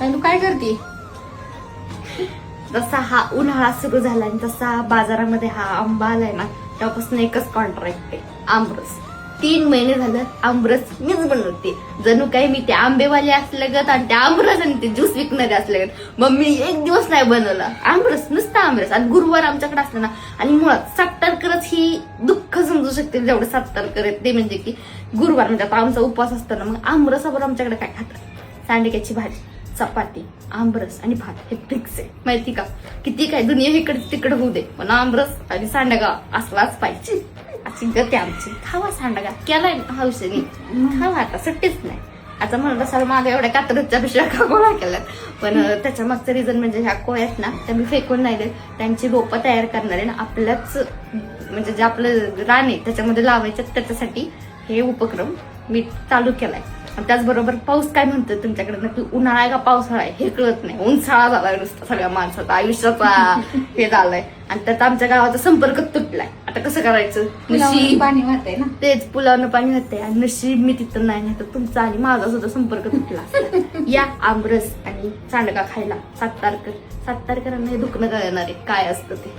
आणि तू काय करते? जसा हा उन्हाळा सुरू झाला आणि तसा बाजारामध्ये हा आंबा आलाय ना तेव्हापासून एकच कॉन्ट्रॅक्ट आहे आमरस. तीन महिने झालं आमरस मीच बनवते. जणू काही मी ते आंबेवाले असल्यागत आणि ते आमरस आणि ते ज्यूस विकणारे असल्यागत मग मी एक दिवस नाही बनवला. आमरस नुसतं आमरस. आणि गुरुवार आमच्याकडे असलं ना आणि मुळात सातारकरच ही दुःख समजू शकते जेवढं सातारकर आहेत. ते म्हणजे की गुरुवार म्हणजे आता आमचा उपवास असतो ना मग आमरसावर आमच्याकडे काय खातात? सांडक्याची भाजी. चपाती आमरस आणि भात हे फिक्स आहे. माहिती का? किती काय दुनिया इकडे तिकडे होऊ दे. पण आमरस आणि सांडगा असलाच पाहिजे. अशी गती आमची. खावा सांडगा. केलाय हौसेने खावा आता सुट्टीच नाही. आता म्हणत असाल मागे एवढ्या कात्रच्या पिशव्या का गोळा केल्यात. पण त्याच्या मागचं रिझन म्हणजे ह्या कोळ्यात ना त्या मी फेकून नाही देत. त्यांची रोपं तयार करणारे ना आपल्याच म्हणजे जे आपलं रान आहे त्याच्यामध्ये लावायचं त्याच्यासाठी हे उपक्रम मी चालू केलाय. त्याचबरोबर पाऊस काय म्हणतो तुमच्याकडे? नक्की उन्हाळा आहे का पावसाळा आहे? हे कळत नाही. उन्हाळा झालाय नुसता सगळ्या माणसाचा. आयुष्याचा हे झालंय. आणि त्यात आमच्या गावाचा संपर्क तुटलाय. आता कसं करायचं? नशीब पाणी वाहतंय ना? तेच पुलावनं पाणी होते आणि नशीब मी तिथं नाही नाही तर तुमचा आणि माझा सुद्धा संपर्क तुटला. या आमरस आणि सांडगा खायला. सात तारकर. सात हे दुखणं कळणार आहे. काय असतं ते?